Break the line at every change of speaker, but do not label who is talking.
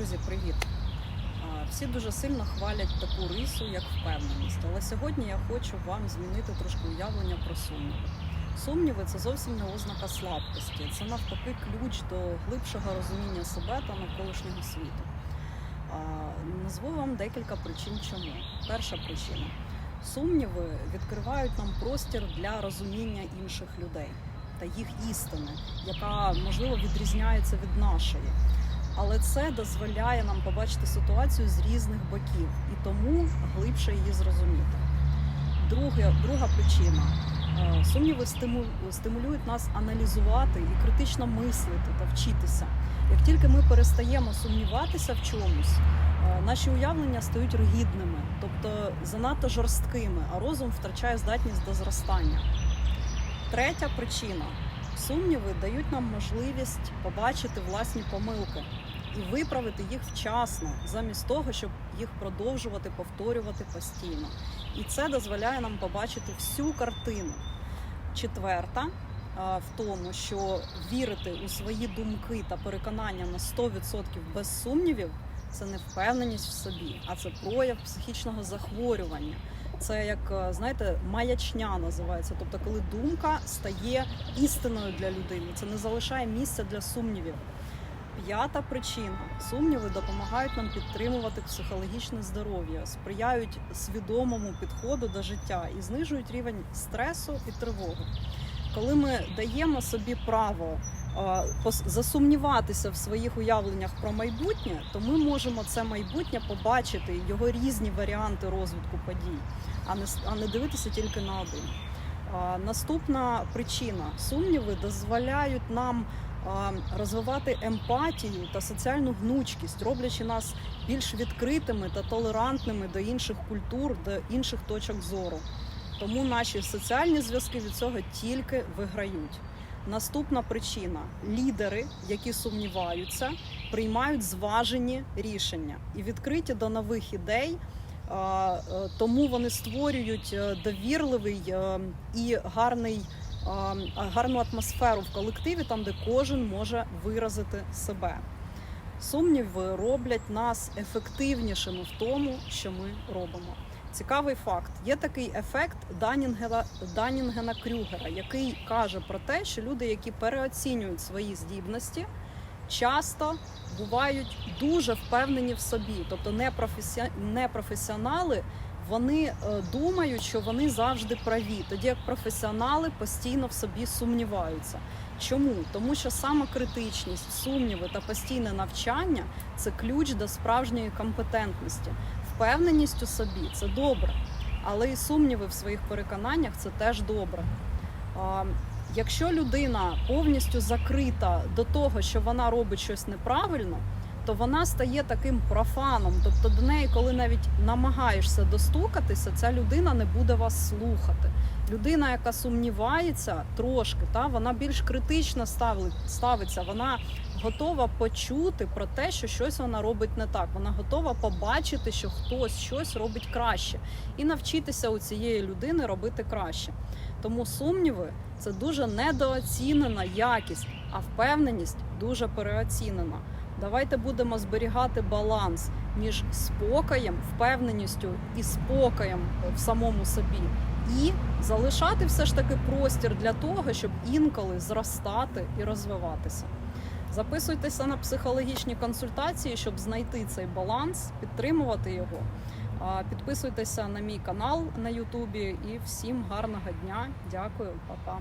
Друзі, привіт! Всі дуже сильно хвалять таку рису, як впевненість. Але сьогодні я хочу вам змінити трошки уявлення про сумніви. Сумніви це зовсім не ознака слабкості, це навпаки ключ до глибшого розуміння себе та навколишнього світу. Назву вам декілька причин чому. Перша причина. Сумніви відкривають нам простір для розуміння інших людей та їх істини, яка можливо відрізняється від нашої. Але це дозволяє нам побачити ситуацію з різних боків і тому глибше її зрозуміти. Друге, друга причина Е, сумніви стимулюють нас аналізувати і критично мислити та вчитися. Як тільки ми перестаємо сумніватися в чомусь, е, наші уявлення стають ригідними, тобто занадто жорсткими, а розум втрачає здатність до зростання. Третя причина сумніви дають нам можливість побачити власні помилки і виправити їх вчасно, замість того, щоб їх продовжувати повторювати постійно. І це дозволяє нам побачити всю картину. Четверта в тому, що вірити у свої думки та переконання на 100% без сумнівів це не впевненість в собі, а це прояв психічного захворювання. Це як е, знаєте, маячня називається. Тобто, коли думка стає істиною для людини, це не залишає місця для сумнівів. П'ята причина сумніви допомагають нам підтримувати психологічне здоров'я, сприяють свідомому підходу до життя і знижують рівень стресу і тривоги. Коли ми даємо собі право засумніватися в своїх уявленнях про майбутнє, то ми можемо це майбутнє побачити, його різні варіанти розвитку подій, а не, а не дивитися тільки на один. Наступна причина сумніви дозволяють нам розвивати емпатію та соціальну гнучкість, роблячи нас більш відкритими та толерантними до інших культур, до інших точок зору. Тому наші соціальні зв'язки від цього тільки виграють. Наступна причина: лідери, які сумніваються, приймають зважені рішення і відкриті до нових ідей. Е, Тому вони створюють е, довірливий е, і гарний гарну атмосферу в колективі, там де кожен може виразити себе. Сумніви роблять нас ефективнішими в тому, що ми робимо. Цікавий факт: є такий ефект Данінгена Крюгера, який каже про те, що люди, які переоцінюють свої здібності, часто бувають дуже впевнені в собі, тобто непрофесі... непрофесіонали. Вони е, думають, що вони завжди праві, тоді як професіонали постійно в собі сумніваються. Чому? Тому що самокритичність, сумніви та постійне навчання це ключ до справжньої компетентності. Впевненість у собі це добре, але і сумніви в своїх переконаннях це теж добре. Якщо людина повністю закрита до того, що вона робить щось неправильно, то вона стає таким профаном. Тобто до неї, коли навіть намагаєшся достукатися, ця людина не буде вас слухати. Людина, яка сумнівається трошки, та вона більш критично ставиться. Вона готова почути про те, що щось вона робить не так. Вона готова побачити, що хтось щось робить краще, і навчитися у цієї людини робити краще. Тому сумніви це дуже недооцінена якість, а впевненість дуже переоцінена. Давайте будемо зберігати баланс між спокоєм, впевненістю і спокоєм в самому собі, і залишати все ж таки простір для того, щоб інколи зростати і розвиватися. Записуйтеся на психологічні консультації, щоб знайти цей баланс, підтримувати його. Підписуйтеся на мій канал на Ютубі і всім гарного дня. Дякую, па-па.